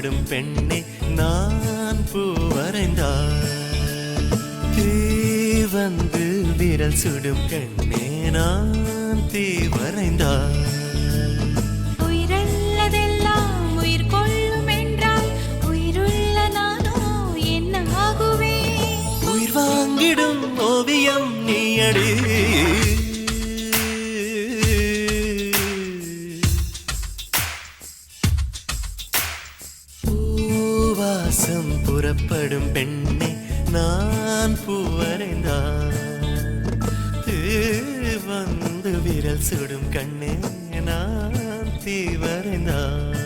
புறப்படும் பெண்ணே நான் பூ வரைந்தார் தீ வந்து விரல் சுடும் கண்ணே நான் தீ வரைந்தார் உயிரல்லதெல்லாம் உயிர் கொள்ளும் பூவாசம் புறப்படும் பெண்ணே நான் பூவரைந்தான் வந்து விரல் சுடும் கண்ணே நான் தீவரைந்தான்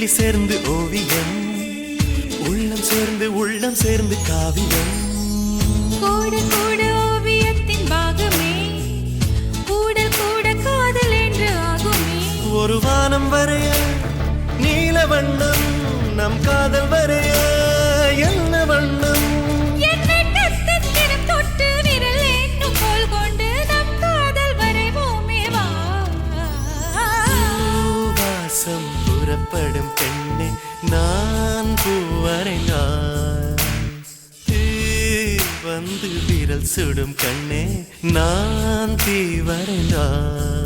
புள்ளி சேர்ந்து ஓவியம். உள்ளம் சேர்ந்து உள்ளம் சேர்ந்து காவியம். கூட கூட ஓவியத்தின் பாகமே. கூடல் கூட காதல் என்று ஆகுமே. ஒரு வானம் வரைய நீல வண்ணம் நம் காதல் வரைய என்ன வண்ணம்? புறப்படும் பெண்ணே நான். பூவரைந்தான் வந்து விரல் சுடும் கண்ணே நான். தீவரைந்தான்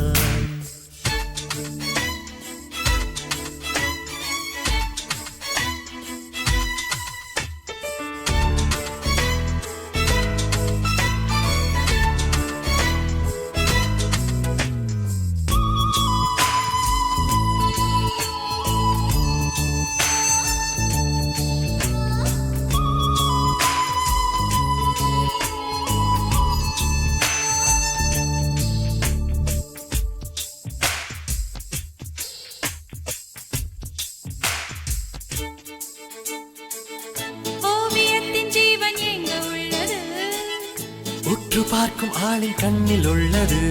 உற்று பார்க்கும் ஆளின் கண்ணில் உள்ளது.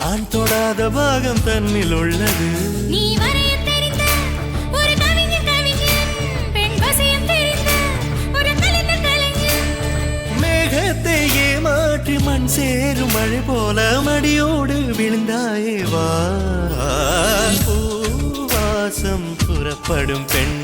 ஆண் தொடாத பாகம் தன்னில் உள்ளது. நீ பெண் ஏமாற்றி மண் சேரும் மழை போல மடியோடு விழுந்தாயே வா. பூவாசம் புறப்படும் பெண்ணே